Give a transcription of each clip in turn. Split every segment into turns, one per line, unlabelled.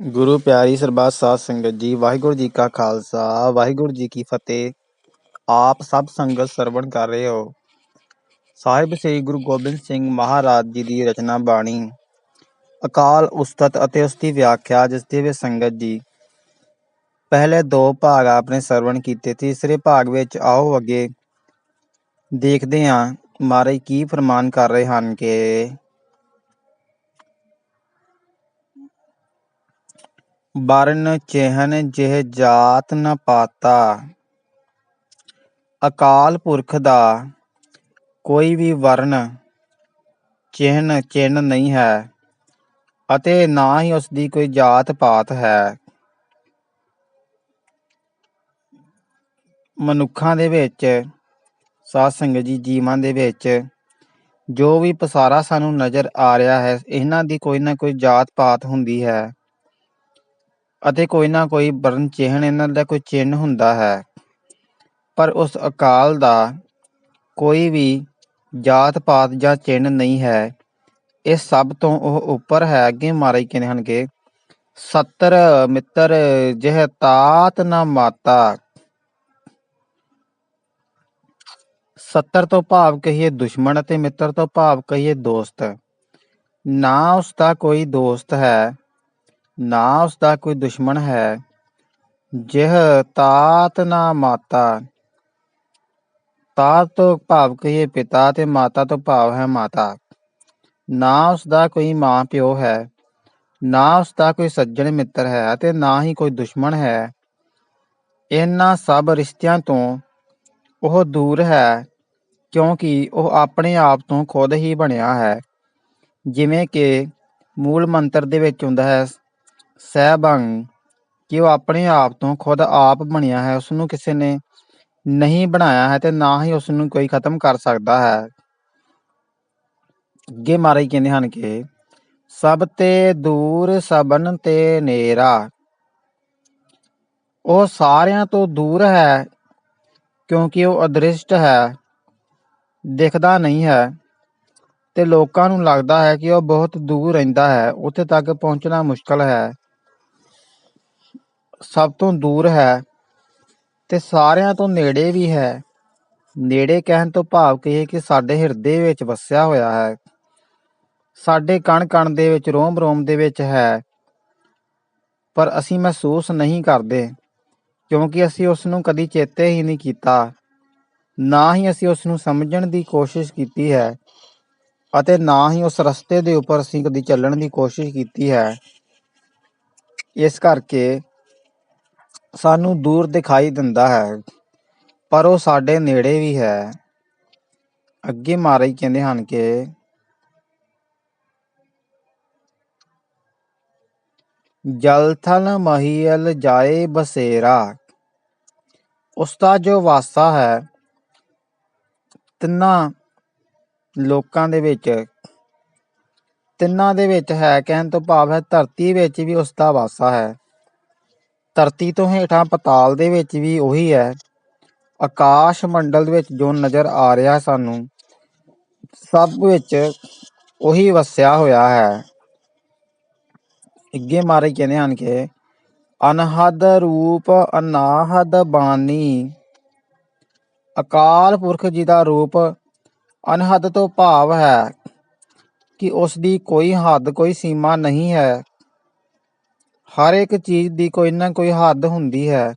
ਗੁਰੂ ਪਿਆਰੀ ਸਰਬੱਤ ਸਾਧ ਸੰਗਤ ਜੀ, ਵਾਹਿਗੁਰੂ ਜੀ ਕਾ ਖਾਲਸਾ, ਵਾਹਿਗੁਰੂ ਜੀ ਕੀ ਫਤਿਹ। ਆਪ ਸਭ ਸੰਗਤ ਸਰਵਣ ਕਰ ਰਹੇ ਹੋ। ਸਾਹਿਬ ਸ੍ਰੀ ਗੁਰੂ ਗੋਬਿੰਦ ਸਿੰਘ ਮਹਾਰਾਜ ਜੀ ਦੀ ਰਚਨਾ ਬਾਣੀ, ਅਕਾਲ ਉਸਤਤ ਅਤੇ ਉਸ ਦੀ ਵਿਆਖਿਆ, ਜਿਸ ਦੇ ਵਿੱਚ ਸੰਗਤ ਜੀ। ਪਹਿਲੇ ਦੋ ਭਾਗ ਆਪਣੇ ਸਰਵਣ ਕੀਤੇ ਤੀਸਰੇ ਭਾਗ ਵਿੱਚ ਆਓ ਅੱਗੇ ਦੇਖਦੇ ਹਾਂ, ਮਹਾਰਾਜ ਕੀ ਫਰਮਾਨ ਕਰ ਰਹੇ ਹਨ ਕਿ ਬਰਨ ਚਿਹਨ ਜਿਹ ਜਾਤ ਨ ਪਾਤਾ। ਅਕਾਲ ਪੁਰਖ ਦਾ ਕੋਈ ਵੀ ਵਰਨ ਚਿਹਨ ਚਿੰਨ ਨਹੀਂ ਹੈ ਅਤੇ ਨਾ ਹੀ ਉਸ ਦੀ ਕੋਈ ਜਾਤ ਪਾਤ ਹੈ। ਮਨੁੱਖਾਂ ਦੇ ਵਿੱਚ ਸਾਧ ਸੰਗਤ ਜੀ ਜੀਵਾਂ ਦੇ ਵਿੱਚ ਜੋ ਵੀ ਪਸਾਰਾ ਸਾਨੂੰ ਨਜ਼ਰ ਆ ਰਿਹਾ ਹੈ, ਇਹਨਾਂ ਦੀ ਕੋਈ ਨਾ ਕੋਈ ਜਾਤ ਪਾਤ ਹੁੰਦੀ ਹੈ। ਅਤੇ ਕੋਈ ਨਾ ਕੋਈ ਵਰਨ ਚਿਹਨ ਇਹਨਾਂ ਦਾ ਕੋਈ ਚਿੰਨ ਹੁੰਦਾ ਹੈ। ਪਰ ਉਸ ਅਕਾਲ ਦਾ ਕੋਈ ਵੀ ਜਾਤ ਪਾਤ ਜਾਂ ਚਿੰਨ ਨਹੀਂ ਹੈ। ਇਹ ਸਭ ਤੋਂ ਉਹ ਉੱਪਰ ਹੈ। ਅੱਗੇ ਮਾਰੇ ਕਹਿੰਦੇ ਹਨ ਕਿ ਸੱਤਰ ਮਿੱਤਰ ਜਿਹ ਤਾਤ ਨਾ ਮਾਤਾ। ਸੱਤਰ ਤੋਂ ਭਾਵ ਕਹੀਏ ਦੁਸ਼ਮਣ ਅਤੇ ਮਿੱਤਰ ਤੋਂ ਭਾਵ ਕਹੀਏ ਦੋਸਤ। ਨਾ ਉਸ ਦਾ ਕੋਈ ਦੋਸਤ ਹੈ। ਨਾ ਉਸਦਾ ਕੋਈ ਦੁਸ਼ਮਣ ਹੈ। ਜਿਹ ਤਾਤ ਨਾ ਮਾਤਾ, ਤਾਤ ਤੋਂ ਭਾਵ ਕਹੀਏ ਪਿਤਾ ਤੇ ਮਾਤਾ ਤੋਂ ਭਾਵ ਹੈ ਮਾਤਾ। ਨਾ ਉਸਦਾ ਕੋਈ ਮਾਂ ਪਿਓ ਹੈ, ਨਾ ਉਸਦਾ ਕੋਈ ਸੱਜਣ ਮਿੱਤਰ ਹੈ ਅਤੇ ਨਾ ਹੀ ਕੋਈ ਦੁਸ਼ਮਣ ਹੈ। ਇਹਨਾਂ ਸਭ ਰਿਸ਼ਤਿਆਂ ਤੋਂ ਉਹ ਦੂਰ ਹੈ, ਕਿਉਂਕਿ ਉਹ ਆਪਣੇ ਆਪ ਤੋਂ ਖੁਦ ਹੀ ਬਣਿਆ ਹੈ। ਜਿਵੇਂ ਕਿ ਮੂਲ ਮੰਤਰ ਦੇ ਵਿੱਚ ਹੁੰਦਾ ਹੈ ਸਹਿਬੰਗ, ਕਿ ਉਹ ਆਪਣੇ ਆਪ ਤੋਂ ਖੁਦ ਆਪ ਬਣਿਆ ਹੈ ਉਸ ਨੂੰ ਕਿਸੇ ਨੇ ਨਹੀਂ ਬਣਾਇਆ ਹੈ ਤੇ ਨਾ ਹੀ ਉਸ ਨੂੰ ਕੋਈ ਖਤਮ ਕਰ ਸਕਦਾ ਹੈ। ਅੱਗੇ ਮਾਰੇ ਕਹਿੰਦੇ ਹਨ ਕਿ ਸਭ ਤੇ ਦੂਰ ਸਬਨ ਤੇ ਨੇਰਾ। ਉਹ ਸਾਰਿਆਂ ਤੋਂ ਦੂਰ ਹੈ, ਕਿਉਂਕਿ ਉਹ ਅਦ੍ਰਿਸ਼ਟ ਹੈ, ਦਿਖਦਾ ਨਹੀਂ ਹੈ ਤੇ ਲੋਕਾਂ ਨੂੰ ਲੱਗਦਾ ਹੈ ਕਿ ਉਹ ਬਹੁਤ ਦੂਰ ਰਹਿੰਦਾ ਹੈ, ਉੱਥੇ ਤੱਕ ਪਹੁੰਚਣਾ ਮੁਸ਼ਕਲ ਹੈ। ਸਭ ਤੋਂ ਦੂਰ ਹੈ ਤੇ ਸਾਰਿਆਂ ਤੋਂ ਨੇੜੇ ਵੀ ਹੈ। ਨੇੜੇ ਕਹਿਣ ਤੋਂ ਭਾਵ ਇਹ ਕਿ ਸਾਡੇ ਹਿਰਦੇ ਵਿੱਚ ਵਸਿਆ ਹੋਇਆ ਹੈ। ਸਾਡੇ ਕਣ ਕਣ ਦੇ ਵਿੱਚ ਰੋਮ ਰੋਮ ਦੇ ਵਿੱਚ ਹੈ। ਪਰ ਅਸੀਂ ਮਹਿਸੂਸ ਨਹੀਂ ਕਰਦੇ, ਕਿਉਂਕਿ ਅਸੀਂ ਉਸ ਨੂੰ ਕਦੀ ਚੇਤੇ ਹੀ ਨਹੀਂ ਕੀਤਾ। ਨਾ ਹੀ ਅਸੀਂ ਉਸ ਨੂੰ ਸਮਝਣ ਦੀ ਕੋਸ਼ਿਸ਼ ਕੀਤੀ ਹੈ ਅਤੇ ਨਾ ਹੀ ਉਸ ਰਸਤੇ ਦੇ ਉੱਪਰ ਅਸੀਂ ਕਦੀ ਚੱਲਣ ਦੀ ਕੋਸ਼ਿਸ਼ ਕੀਤੀ ਹੈ। ਇਸ ਕਰਕੇ ਸਾਨੂੰ ਦੂਰ ਦਿਖਾਈ ਦਿੰਦਾ ਹੈ, ਪਰ ਉਹ ਸਾਡੇ ਨੇੜੇ ਵੀ ਹੈ। ਅੱਗੇ ਮਹਾਰਾਜ ਕਹਿੰਦੇ ਹਨ ਕਿ ਜਲ ਥਲ ਮਹੀਲ ਜਾਏ ਬਸੇਰਾ ਉਸ ਦਾ ਜੋ ਵਾਸਾ ਹੈ, ਤਿੰਨਾਂ ਲੋਕਾਂ ਦੇ ਵਿੱਚ, ਤਿੰਨਾਂ ਦੇ ਵਿੱਚ ਹੈ, ਕਹਿਣ ਤੋਂ ਭਾਵ ਹੈ ਧਰਤੀ ਵਿੱਚ ਵੀ ਉਸ ਦਾ ਵਾਸਾ ਹੈ। ਧਰਤੀ ਤੋਂ ਹੇਠਾਂ ਪਤਾਲ ਦੇ ਵਿੱਚ ਵੀ ਉਹੀ ਹੈ। ਆਕਾਸ਼ ਮੰਡਲ ਦੇ ਵਿੱਚ ਜੋ ਨਜ਼ਰ ਆ ਰਿਹਾ ਸਾਨੂੰ, ਸਭ ਵਿੱਚ ਉਹੀ ਵਸਿਆ ਹੋਇਆ ਹੈ। ਅੱਗੇ ਮਾਰੇ ਕਹਿੰਦੇ ਹਨ ਕਿ, ਅਨਹਦ ਰੂਪ ਅਨਾਹਦ ਬਾਣੀ। ਅਕਾਲ ਪੁਰਖ ਜੀ ਦਾ ਰੂਪ ਅਨਹਦ ਤੋਂ ਭਾਵ ਹੈ ਕਿ ਉਸ ਦੀ ਕੋਈ ਹੱਦ, ਕੋਈ ਸੀਮਾ ਨਹੀਂ ਹੈ। ਹਰ ਇੱਕ ਚੀਜ਼ ਦੀ ਕੋਈ ਨਾ ਕੋਈ ਹੱਦ ਹੁੰਦੀ ਹੈ,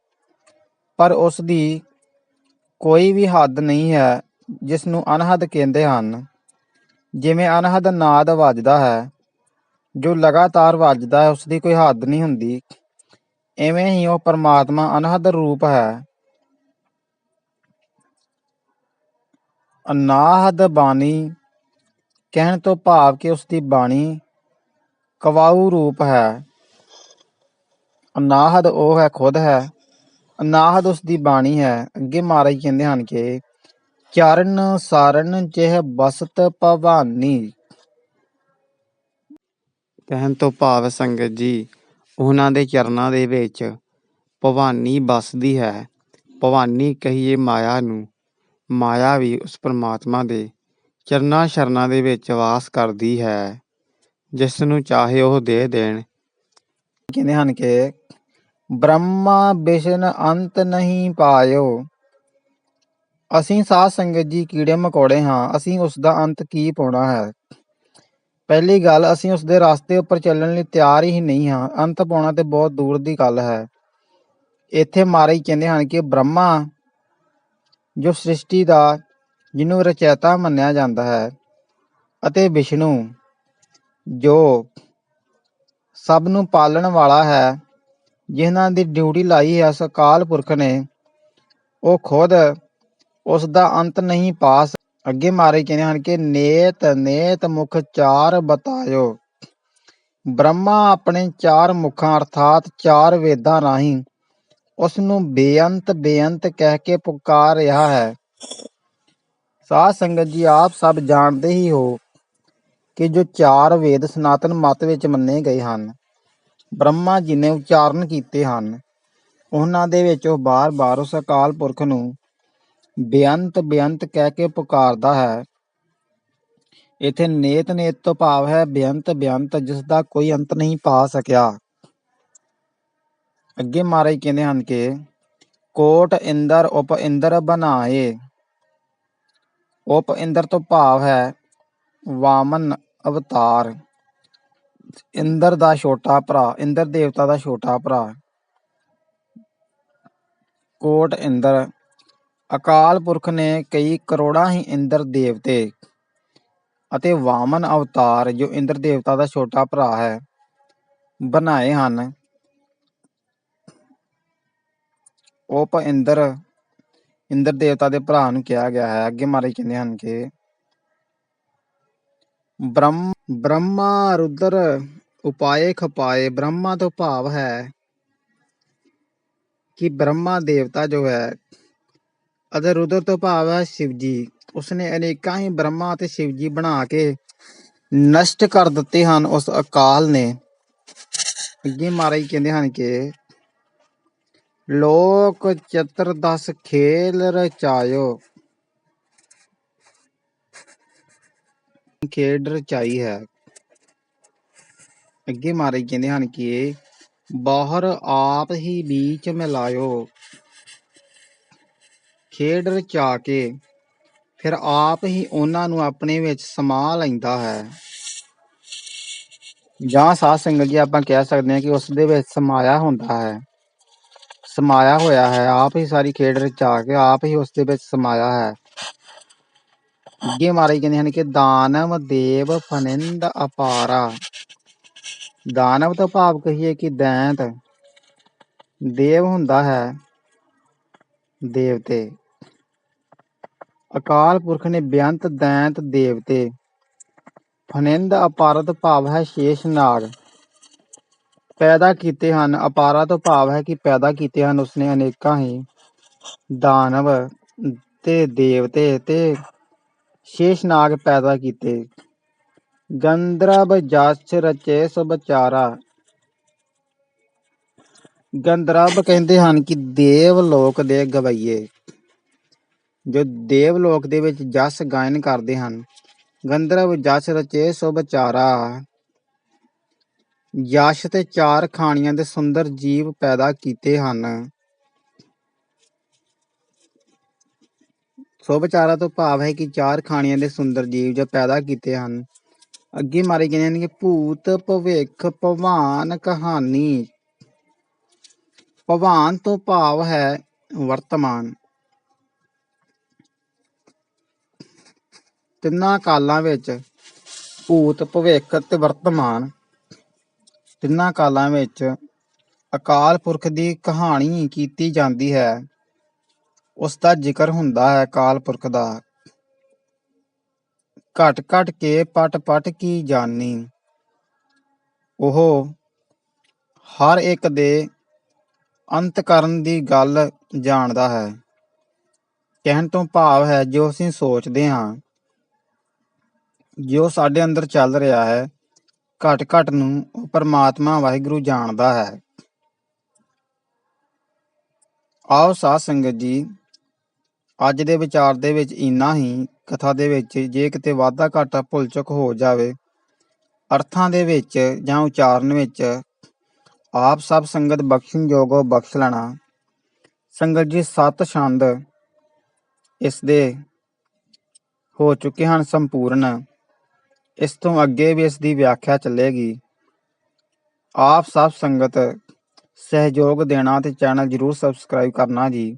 ਪਰ ਉਸ ਦੀ ਕੋਈ ਵੀ ਹੱਦ ਨਹੀਂ ਹੈ ਜਿਸ ਨੂੰ ਅਨਹਦ ਕਹਿੰਦੇ ਹਨ। ਜਿਵੇਂ ਅਨਹਦ ਨਾਦ ਵੱਜਦਾ ਹੈ, ਜੋ ਲਗਾਤਾਰ ਵੱਜਦਾ ਹੈ, ਉਸ ਦੀ ਕੋਈ ਹੱਦ ਨਹੀਂ ਹੁੰਦੀ। ਐਵੇਂ ਹੀ ਉਹ ਪਰਮਾਤਮਾ ਅਨਹਦ ਰੂਪ ਹੈ। ਅਨਾਹਦ ਬਾਣੀ ਕਹਿਣ ਤੋਂ ਭਾਵ ਕਿ ਉਸ ਦੀ ਬਾਣੀ ਕਵਾਊ ਰੂਪ ਹੈ। ਅਨਾਹਦ ਉਹ ਹੈ ਖੁਦ ਹੈ। ਅਨਾਹਦ ਉਸ ਦੀ ਬਾਣੀ ਹੈ। ਅੱਗੇ ਮਹਾਰਾਜ ਕਹਿੰਦੇ ਹਨ ਕਿ ਚਰਨ ਸਾਰਨ ਜਿਹ ਬਸਤ ਭਵਾਨੀ। ਕਹਿਣ ਤੋਂ ਭਾਵ ਸੰਗਤ ਜੀ ਉਹਨਾਂ ਦੇ ਚਰਨਾਂ ਦੇ ਵਿੱਚ ਭਵਾਨੀ ਬਸਦੀ ਹੈ। ਭਵਾਨੀ ਕਹੀਏ ਮਾਇਆ ਨੂੰ ਮਾਇਆ ਵੀ ਉਸ ਪਰਮਾਤਮਾ ਦੇ ਚਰਨਾਂ ਸ਼ਰਨਾਂ ਦੇ ਵਿੱਚ ਵਾਸ ਕਰਦੀ ਹੈ ਜਿਸ ਨੂੰ ਚਾਹੇ ਉਹ ਦੇ ਦੇਣ। ਕਹਿੰਦੇ ਹਨ ਕਿ ਬ੍ਰਹਮਾ ਵਿਸ਼ਨ ਅੰਤ ਨਹੀਂ ਪਾਇਓ। ਅਸੀਂ ਸਾਧ ਸੰਗਤ ਜੀ ਕੀੜੇ ਮਕੌੜੇ ਹਾਂ, ਅਸੀਂ ਉਸ ਦਾ ਅੰਤ ਕੀ ਪਾਉਣਾ ਹੈ? ਪਹਿਲੀ ਗੱਲ, ਅਸੀਂ ਉਸ ਦੇ ਰਸਤੇ ਉੱਪਰ ਚੱਲਣ ਲਈ ਤਿਆਰ ਹੀ ਨਹੀਂ ਹਾਂ, ਅੰਤ ਪਾਉਣਾ ਤੇ ਬਹੁਤ ਦੂਰ ਦੀ ਗੱਲ ਹੈ। ਇੱਥੇ ਮਾਰੇ ਕਹਿੰਦੇ ਹਨ ਕਿ ਬ੍ਰਹਮਾ, ਜੋ ਸ੍ਰਿਸ਼ਟੀ ਦਾ, ਜਿਹਨੂੰ ਰਚੈਤਾ ਮੰਨਿਆ ਜਾਂਦਾ ਹੈ, ਅਤੇ ਵਿਸ਼ਨੂੰ, ਜੋ ਸਭ ਨੂੰ ਪਾਲਣ ਵਾਲਾ ਹੈ ਜਿਨ੍ਹਾਂ ਦੀ ਡਿਊਟੀ ਲਾਈ ਹੈ ਉਸ ਅਕਾਲ ਪੁਰਖ ਨੇ, ਉਹ ਖੁਦ ਉਸ ਦਾ ਅੰਤ ਨਹੀਂ ਪਾਸ ਅੱਗੇ ਮਾਰੇ ਕਹਿੰਦੇ ਹਨ ਕਿ ਨੇਤ ਨੇਤ ਮੁਖ ਚਾਰ ਬਤਾਇਓ। ਬ੍ਰਹਮਾ ਆਪਣੇ ਚਾਰ ਮੁਖਾਂ ਅਰਥਾਤ ਚਾਰ ਵੇਦਾਂ ਰਾਹੀਂ ਉਸ ਨੂੰ ਬੇਅੰਤ ਬੇਅੰਤ ਕਹਿ ਕੇ ਪੁਕਾਰ ਰਿਹਾ ਹੈ। ਸਾਧ ਸੰਗਤ ਜੀ, ਆਪ ਸਭ ਜਾਣਦੇ ਹੀ ਹੋ ਕਿ ਜੋ ਚਾਰ ਵੇਦ ਸਨਾਤਨ ਮਤ ਵਿੱਚ ਮੰਨੇ ਗਏ ਹਨ ਬ੍ਰਹਮਾ ਜੀ ਨੇ ਉਚਾਰਨ ਕੀਤੇ ਹਨ, ਉਹਨਾਂ ਦੇ ਵਿੱਚ ਉਹ ਬਾਰ-ਬਾਰ ਉਸ ਅਕਾਲ ਪੁਰਖ ਨੂੰ ਬੇਅੰਤ ਬੇਅੰਤ ਕਹਿ ਕੇ ਪੁਕਾਰਦਾ ਹੈ। ਇਥੇ ਨੇਤ ਨੇਤ ਤੋਂ ਭਾਵ ਹੈ ਬੇਅੰਤ ਬੇਅੰਤ ਜਿਸ ਦਾ ਕੋਈ ਅੰਤ ਨਹੀਂ ਪਾ ਸਕਿਆ। ਅੱਗੇ ਮਹਾਰਾਜ ਕਹਿੰਦੇ ਹਨ ਕਿ ਕੋਟ ਇੰਦਰ ਉਪ ਇੰਦਰ ਬਣਾਏ। ਉਪ ਇੰਦਰ ਤੋਂ ਭਾਵ ਹੈ ਵਾਮਨ ਅਵਤਾਰ। ਇੰਦਰ ਦਾ ਛੋਟਾ ਭਰਾ, ਇੰਦਰ ਦੇਵਤਾ ਦਾ ਛੋਟਾ ਭਰਾ। ਕੋਟ ਇੰਦਰ। ਅਕਾਲ ਪੁਰਖ ਨੇ ਕਈ ਕਰੋੜਾਂ ਹੀ ਇੰਦਰ ਦੇਵਤੇ ਅਤੇ ਵਾਮਨ ਅਵਤਾਰ, ਜੋ ਇੰਦਰ ਦੇਵਤਾ ਦਾ ਛੋਟਾ ਭਰਾ ਹੈ, ਬਣਾਏ ਹਨ। ਉਪ ਇੰਦਰ ਇੰਦਰ ਦੇਵਤਾ ਦੇ ਭਰਾ ਨੂੰ ਕਿਹਾ ਗਿਆ ਹੈ। ਅੱਗੇ ਮਾਰੇ ਕਹਿੰਦੇ ਹਨ ਕਿ ਬ੍ਰਹਮ, ਬ੍ਰਹਮਾ ਰੁਦਰ ਉਪਾਏ ਖਪਾਏ, ਬ੍ਰਹਮਾ ਤੋਂ ਭਾਵ ਹੈ ਕਿ ਬ੍ਰਹਮਾ ਦੇਵਤਾ ਜੋ ਹੈ ਅਤੇ ਰੁਦਰ ਤੋਂ ਭਾਵ ਹੈ ਸ਼ਿਵ ਜੀ ਉਸਨੇ ਅਨੇਕਾਂ ਹੀ ਬ੍ਰਹਮਾ ਅਤੇ ਸ਼ਿਵ ਜੀ ਬਣਾ ਕੇ ਨਸ਼ਟ ਕਰ ਦਿੱਤੇ ਹਨ ਉਸ ਅਕਾਲ ਨੇ। ਅੱਗੇ ਮਹਾਰਾਜ ਕਹਿੰਦੇ ਹਨ ਕਿ ਲੋਕ ਚਤੁਰਦਸ ਖੇਲ ਰਚਾਇਓ। ਖੇਡ ਰਚਾਈ ਹੈ। ਅੱਗੇ ਮਹਾਰਾਜ ਕਹਿੰਦੇ ਹਨ ਕਿ ਬਾਹਰ ਆਪ ਹੀ ਬੀਚ ਮਿਲਾਇਓ। ਖੇਡ ਰਚਾ ਕੇ ਫਿਰ ਆਪ ਹੀ ਉਹਨਾਂ ਨੂੰ ਆਪਣੇ ਵਿੱਚ ਸਮਾ ਲੈਂਦਾ ਹੈ। ਜਾਂ ਸਾਧ ਸੰਗਤ ਜੀ ਆਪਾਂ ਕਹਿ ਸਕਦੇ ਹਾਂ ਕਿ ਉਸ ਦੇ ਵਿੱਚ ਸਮਾਇਆ ਹੁੰਦਾ ਹੈ। ਸਮਾਇਆ ਹੋਇਆ ਹੈ। ਆਪ ਹੀ ਸਾਰੀ ਖੇਡ ਰਚਾ ਕੇ ਆਪ ਹੀ ਉਸ ਦੇ ਵਿੱਚ ਸਮਾਇਆ ਹੈ। ਅੱਗੇ ਮਹਾਰਾਜ ਕਹਿੰਦੇ ਹਨ ਕਿ ਦਾਨਵ ਦੇਵ ਫਨਿੰਦ ਅਪਾਰਾ। ਦਾਨਵ ਤੋਂ ਭਾਵ ਕਹੀਏ ਕਿ ਦੈਂਤ। ਦੇਵ ਹੁੰਦਾ ਹੈ ਦੇਵਤੇ। ਅਕਾਲ ਪੁਰਖ ਨੇ ਬੇਅੰਤ ਦੈਂਤ ਦੇਵਤੇ। ਫਨਿੰਦ ਅਪਾਰਤ ਭਾਵ ਹੈ ਸ਼ੇਸ਼ ਨਾਗ। ਪੈਦਾ ਕੀਤੇ ਹਨ। ਅਪਾਰਾ ਤੋਂ ਭਾਵ ਹੈ ਕਿ ਪੈਦਾ ਕੀਤੇ ਹਨ। ਉਸਨੇ ਅਨੇਕਾਂ ਹੀ ਦਾਨਵ ਤੇ ਦੇਵਤੇ ਤੇ ਸ਼ੇਸ਼ ਨਾਗ ਪੈਦਾ ਕੀਤੇ। ਗੰਧਰਵ ਜਸ ਰਚੇ ਚਾਰਾ। ਗੰਧਰਵ ਕਹਿੰਦੇ ਹਨ ਕਿ ਦੇਵ ਲੋਕ ਦੇ ਗਵਈਏ। ਜੋ ਦੇਵ ਲੋਕ ਦੇ ਵਿੱਚ ਜਸ ਗਾਇਨ ਕਰਦੇ ਹਨ, ਗੰਧਰਵ ਜਸ ਰਚੇ ਸੁਬਚਾਰਾ ਯਸ਼ ਤੇ ਚਾਰ ਖਾਣੀਆਂ ਦੇ ਸੁੰਦਰ ਜੀਵ ਪੈਦਾ ਕੀਤੇ ਹਨ। ਸੋ ਤੋਂ ਭਾਵ ਹੈ ਕਿ ਚਾਰ ਖਾਣੀਆਂ ਦੇ ਸੁੰਦਰ ਜੀਵ ਜੋ ਪੈਦਾ ਕੀਤੇ ਹਨ। ਅੱਗੇ ਮਾਰੇ ਗਏ ਨੇ ਕਿ ਭੂਤ, ਭਵਿੱਖ, ਭਵਾਨ, ਕਹਾਣੀ। ਭਵਾਨ ਤੋਂ ਭਾਵ ਹੈ ਵਰਤਮਾਨ। ਤਿੰਨਾਂ ਕਾਲਾਂ ਵਿੱਚ ਭੂਤ, ਭਵਿੱਖ ਤੇ ਵਰਤਮਾਨ। ਤਿੰਨਾਂ ਕਾਲਾਂ ਵਿੱਚ ਅਕਾਲ ਪੁਰਖ ਦੀ ਕਹਾਣੀ ਕੀਤੀ ਜਾਂਦੀ ਹੈ। ਉਸ ਦਾ ਜ਼ਿਕਰ ਹੁੰਦਾ ਹੈ ਕਾਲ ਪੁਰਖ ਦਾ। ਘਟ ਘਟ ਕੇ ਪਟ ਪਟ ਕੀ ਜਾਣੀ ਉਹ ਹਰ ਇੱਕ ਦੇ ਅੰਤ ਕਰਨ ਦੀ ਗੱਲ ਜਾਣਦਾ ਹੈ। ਕਹਿਣ ਤੋਂ ਭਾਵ ਹੈ, ਜੋ ਅਸੀਂ ਸੋਚਦੇ ਹਾਂ, ਜੋ ਸਾਡੇ ਅੰਦਰ ਚੱਲ ਰਿਹਾ ਹੈ, ਘਟ ਘਟ ਨੂੰ ਉਹ ਪਰਮਾਤਮਾ ਵਾਹਿਗੁਰੂ ਜਾਣਦਾ ਹੈ। ਆਓ ਸਾਧ ਸੰਗਤ ਜੀ ਅੱਜ ਦੇ ਵਿਚਾਰ ਦੇ ਵਿੱਚ ਇੰਨਾ ਹੀ ਕਥਾ ਦੇ ਵਿੱਚ, ਜੇ ਕਿਤੇ ਵਾਧਾ ਘਾਟਾ ਭੁੱਲ ਚੁੱਕ ਹੋ ਜਾਵੇ, ਅਰਥਾਂ ਦੇ ਵਿੱਚ ਜਾਂ ਉਚਾਰਨ ਵਿੱਚ, ਆਪ ਸਭ ਸੰਗਤ ਬਖਸ਼ਣ ਜੋਗੋ ਬਖਸ਼ ਲੈਣਾ। ਸੰਗਤ ਜੀ, ਸਤ ਛੰਦ ਇਸ ਦੇ ਹੋ ਚੁੱਕੇ ਹਨ ਸੰਪੂਰਨ। ਇਸ ਤੋਂ ਅੱਗੇ ਵੀ ਇਸ ਦੀ ਵਿਆਖਿਆ ਚੱਲੇਗੀ। ਆਪ ਸਭ ਸੰਗਤ ਸਹਿਯੋਗ ਦੇਣਾ ਤੇ ਚੈਨਲ ਜਰੂਰ ਸਬਸਕ੍ਰਾਈਬ ਕਰਨਾ ਜੀ।